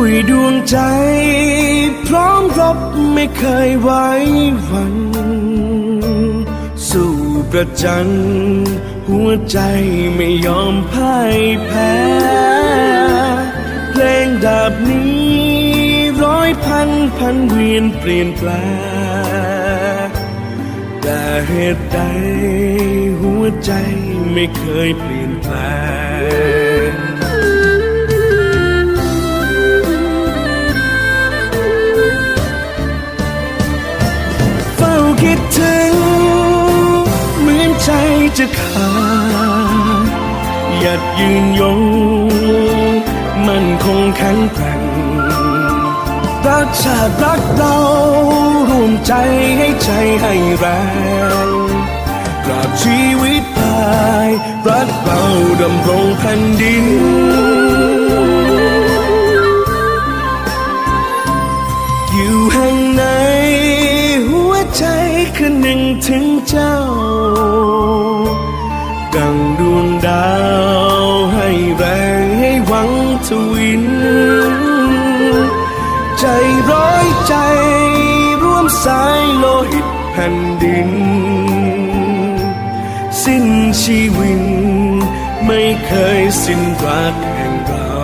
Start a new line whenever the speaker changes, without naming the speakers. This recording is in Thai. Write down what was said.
วยดวงใจ พร้อมรบไม่เคยไว้วัน สู้ประจัน หัวใจไม่ยอมพ่ายแพ้ เพลงดาบนี้ร้อยพันพันเวียนเปลี่ยนแปลงแต่เหตุใดหัวใจไม่เคยเปลี่ยนแปลง คิดถึง เหมือนใจจะขาดหยัดยืนยง มันคงแข็งแกร่งรักชาติรักเราร่วมใจให้ใจให้แรงกราบชีวิตตาย รักเราดำรงแผ่นดิน ถึงเจ้า ดังดวงดาวให้แรงให้หวังทวิน ใจร้อยใจร่วมสายโลหิตแผ่นดิน สิ้นชีวิน ไม่เคยสิ้นรักแห่งเรา